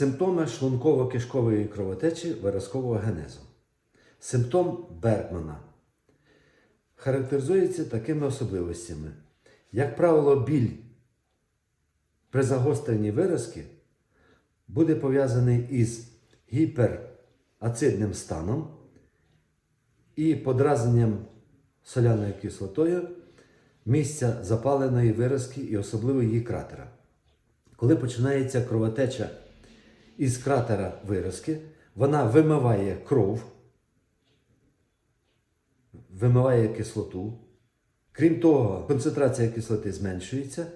Симптоми шлунково-кишкової кровотечі виразкового генезу. Симптом Бергмана характеризується такими особливостями. Як правило, біль при загостренні виразки буде пов'язаний із гіперацидним станом і подразненням соляною кислотою місця запаленої виразки і особливо її кратера. Коли починається кровотеча із кратера виразки, вона вимиває кров, вимиває кислоту. Крім того, концентрація кислоти зменшується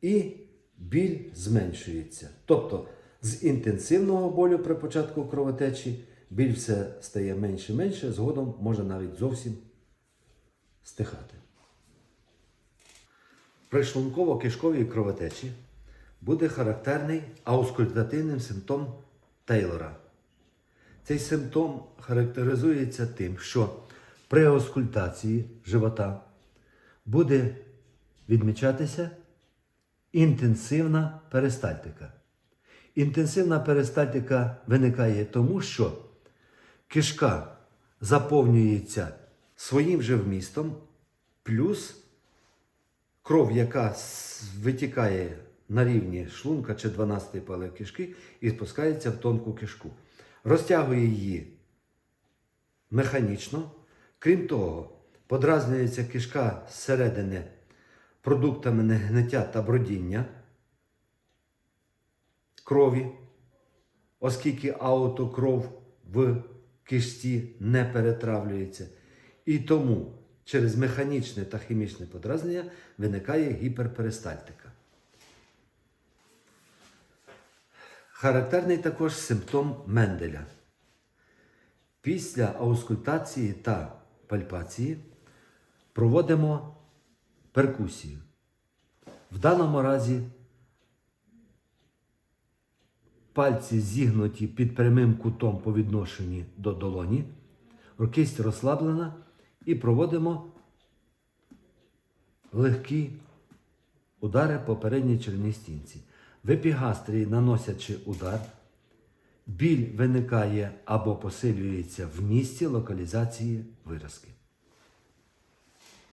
і біль зменшується. Тобто з інтенсивного болю при початку кровотечі біль все стає менше і менше, згодом може навіть зовсім стихати. При шлунково-кишковій кровотечі буде характерний аускультативним симптом Тейлора. Цей симптом характеризується тим, що при аускультації живота буде відмічатися інтенсивна перистальтика. Інтенсивна перистальтика виникає тому, що кишка заповнюється своїм же вмістом, плюс кров, яка витікає на рівні шлунка чи 12 палив кишки і спускається в тонку кишку. Розтягує її механічно. Крім того, подразнюється кишка зсередини продуктами негниття та бродіння крові, оскільки аутокров в кишці не перетравлюється. І тому через механічне та хімічне подразнення виникає гіперперистальтика. Характерний також симптом Менделя. Після аускультації та пальпації проводимо перкусію. В даному разі пальці зігнуті під прямим кутом по відношенню до долоні, кисть розслаблена і проводимо легкі удари по передній червній стінці. В епігастрії, наносячи удар, біль виникає або посилюється в місці локалізації виразки.